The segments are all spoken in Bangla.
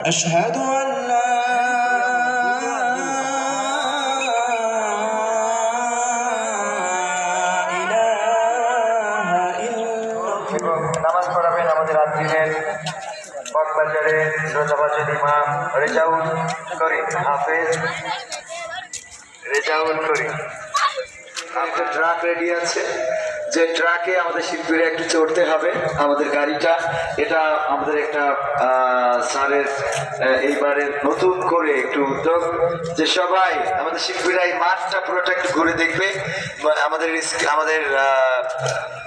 أشهد أن لا إله إلا এবং নামাজ পড়াবেন আমাদের আত্মীয়ের কক্সবাজারে শ্রোতাবাজন ইমাম রেজাউল করিম হাফেজ রেজাউল করিম আমাদের ট্রাক রেডি আছে যে ট্রাকে আমাদের শিল্পীরা একটু চড়তে হবে আমাদের গাড়িটা। এটা আমাদের একটা স্যারের আহ, এইবারে নতুন করে একটু উদ্যোগ যে সবাই আমাদের শিল্পীরা এই মাঠটা পুরোটা একটু ঘুরে দেখবে। আমাদের আমাদের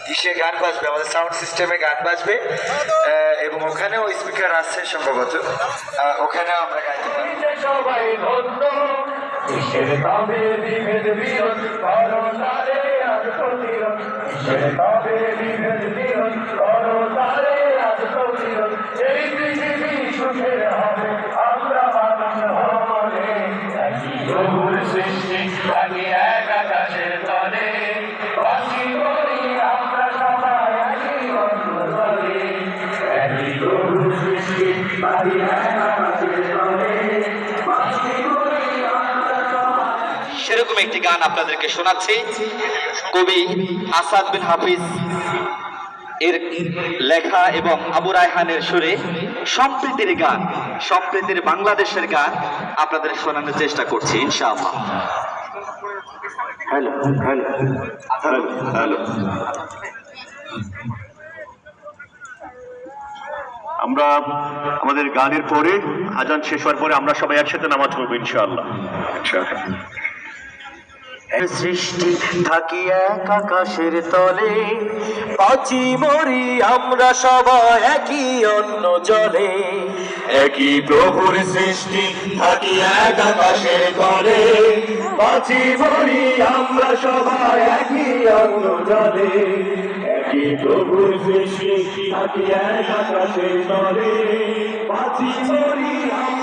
ইসে গান বাজবে আমাদের সাউন্ড সিস্টেমে গান বাজবে এবং ওখানেও স্পিকার আছে সম্ভবত। ওখানেও আমরা গাইতে পারি সবাই ধন্য সৃষ্টি আমি এক আকাশের তলে বাসি করি আমরা সবাই একই অন্য তলে একই সৃষ্টি আমি এক সেরকম একটি গান আপনাদেরকে শোনাচ্ছি। কবি আসাদ বিন হাফিজ এর লেখা এবং আবু রায়হানের সুরে সম্প্রীতির গান সম্প্রীতির বাংলাদেশের গান আপনাদের শোনানোর চেষ্টা করছি ইনশাআল্লাহ। Hello hello hello hello. আমরা আমাদের গানের পরে আজান শেষ হওয়ার পরে আমরা সবাই একসাথে নামাজ পড়ব ইনশাআল্লাহ। সৃষ্টি থাকি এক আকাশের তলে। বাঁচি মরি, আমরা সবাই একই অন্য জলে। একই প্রভুর সৃষ্টি থাকি এক আকাশের তলে। বাঁচি মরি, আমরা সবাই একই অন্য জলে। একই প্রভুর সৃষ্টি থাকি এক আকাশের তলে। বাঁচি মরি, আমরা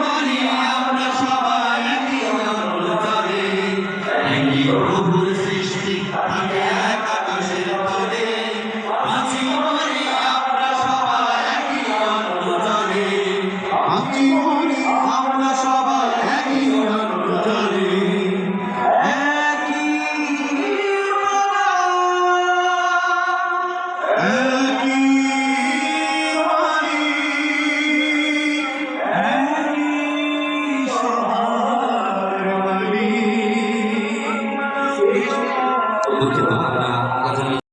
you.